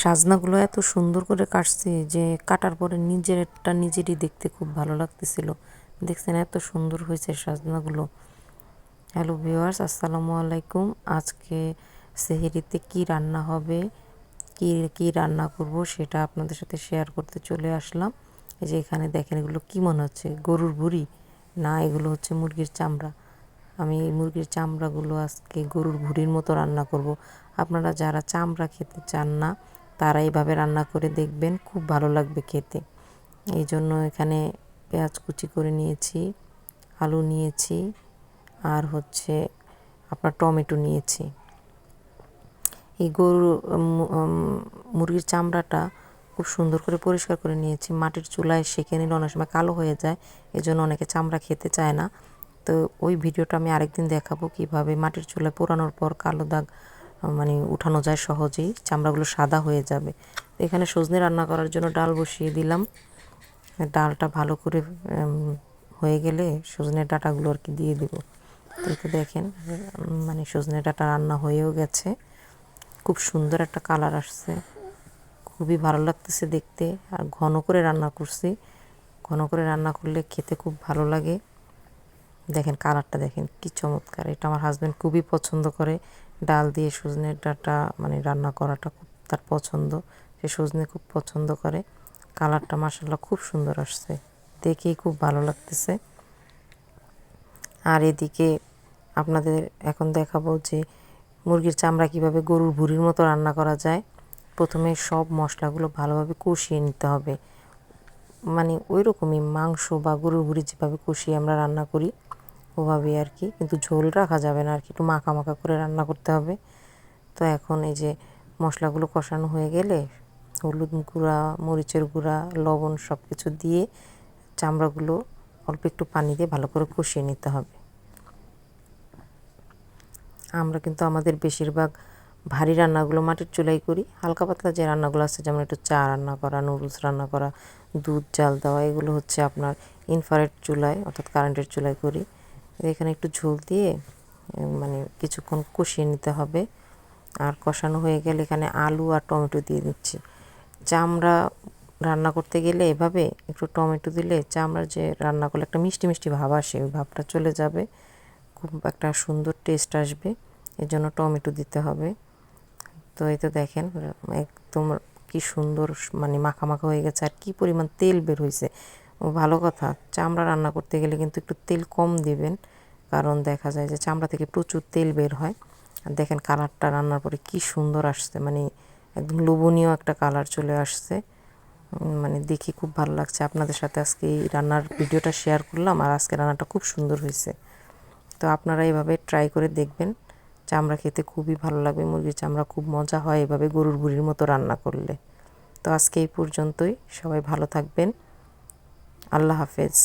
সাজনাগুলো এত সুন্দর করে কাটছি যে কাটার পরে নিজেরটা নিজেরই দেখতে খুব ভালো লাগতেছিল। দেখছেন এত সুন্দর হয়েছে সাজনাগুলো। হ্যালো ভিউয়ার্স, আসসালামু আলাইকুম। আজকে সেহেরিতে কি রান্না হবে, কি কি রান্না করব সেটা আপনাদের সাথে শেয়ার করতে চলে আসলাম। এই যে এখানে দেখেন এগুলো কি মনে হচ্ছে, গরুর ভুড়ি? না, এগুলো হচ্ছে মুরগির চামড়া। আমি এই মুরগির চামড়াগুলো আজকে গরুর ভুড়ির মতো রান্না করব। আপনারা যারা চামড়া খেতে চান না তারা এইভাবে রান্না করে দেখবেন খুব ভালো লাগবে খেতে। এই জন্য এখানে পেঁয়াজ কুচি করে নিয়েছি, আলু নিয়েছি, আর হচ্ছে আপনার টমেটো নিয়েছি। এই গরু মুরগির চামড়াটা খুব সুন্দর করে পরিষ্কার করে নিয়েছি। মাটির চুলায় সেঁকে নিলে অনেক সময় কালো হয়ে যায় এই জন্য অনেকে চামড়া খেতে চায় না। তো ওই ভিডিওটা আমি আরেকদিন দেখাবো কীভাবে মাটির চুলায় পোড়ানোর পর কালো দাগ মানে উঠানো যায় সহজেই, চামড়াগুলো সাদা হয়ে যাবে। এখানে সজনে রান্না করার জন্য ডাল বসিয়ে দিলাম। ডালটা ভালো করে হয়ে গেলে সজনের ডাটাগুলো আর কি দিয়ে দেবো। তো দেখেন মানে সজনে ডাটা রান্না হয়েও গেছে। খুব সুন্দর একটা কালার আসছে। খুবই ভালো লাগতেছে দেখতে। আর ঘন করে রান্না করছি। ঘন করে রান্না করলে খেতে খুব ভালো লাগে। দেখেন কালারটা দেখেন কি চমৎকার। এটা আমার হাজব্যান্ড খুবই পছন্দ করে। ডাল দিয়ে সজনের ডাটা মানে রান্না করাটা খুব তার পছন্দ। সে সজনে খুব পছন্দ করে। কালারটা মাসাল্লাহ খুব সুন্দর আসছে। দেখেই খুব ভালো লাগতেছে। আর এদিকে আপনাদের এখন দেখাবো যে মুরগির চামড়া কীভাবে গরুর ভুড়ির মতো রান্না করা যায়। প্রথমে সব মশলাগুলো ভালোভাবে কষিয়ে নিতে হবে। মানে ওই রকমই মাংস বা গরুর ভুড়ি যেভাবে কষিয়ে আমরা রান্না করি। ওভাবেই আর কি, কিন্তু ঝোল রাখা যাবে না আর কি। একটু মাখা মাখা করে রান্না করতে হবে। তো এখন এই যে মশলাগুলো কষানো হয়ে গেলে হলুদ গুঁড়া, মরিচের গুঁড়া, লবণ সব কিছু দিয়ে চামড়াগুলো অল্প একটু পানি দিয়ে ভালো করে কষিয়ে নিতে হবে। আমরা কিন্তু আমাদের বেশিরভাগ ভারী রান্নাগুলো মাটির চুলাই করি। হালকা পাতলা যে রান্নাগুলো আছে, যেমন একটু চা রান্না করা, নুডলস রান্না করা, দুধ, জাল দেওয়া, এগুলো হচ্ছে আপনার ইনফারেট চুলায়, অর্থাৎ কারেন্টের চুলায় করি। এখানে একটু ঝোল দিয়ে মানে কিছুক্ষণ কষিয়ে নিতে হবে। আর কষানো হয়ে গেলে এখানে আলু আর টমেটো দিয়ে দিচ্ছি। চামড়া রান্না করতে গেলে এভাবে একটু টমেটো দিলে চামড়ার যে রান্না করলে একটা মিষ্টি মিষ্টি ভাব আসে, ওই ভাবটা চলে যাবে। খুব একটা সুন্দর টেস্ট আসবে এর জন্য টমেটো দিতে হবে। তো এই তো দেখেন, একদম কি সুন্দর মানে মাখা মাখা হয়ে গেছে। আর কি পরিমাণ তেল বের হয়েছে ভালো কথা, চামড়া রান্না করতে গেলে কিন্তু একটু তেল কম দিবেন। কারণ দেখা যায় যে চামড়া থেকে প্রচুর তেল বের হয়। আর দেখেন কালারটা রান্নার পরে কি সুন্দর আসছে মানে একদম লোভনীয় একটা কালার চলে আসছে। মানে দেখি খুব ভালো লাগছে। আপনাদের সাথে আজকে এই রান্নার ভিডিওটা শেয়ার করলাম আর আজকে রান্নাটা খুব সুন্দর হয়েছে। তো আপনারা এভাবে ট্রাই করে দেখবেন। চামড়া খেতে খুবই ভালো লাগবে, মুরগির চামড়া খুব মজা হয় এভাবে গরুর বুড়ির মতো রান্না করলে। তো আজকে এই পর্যন্তই। সবাই ভালো থাকবেন। আল্লাহ হাফেজ।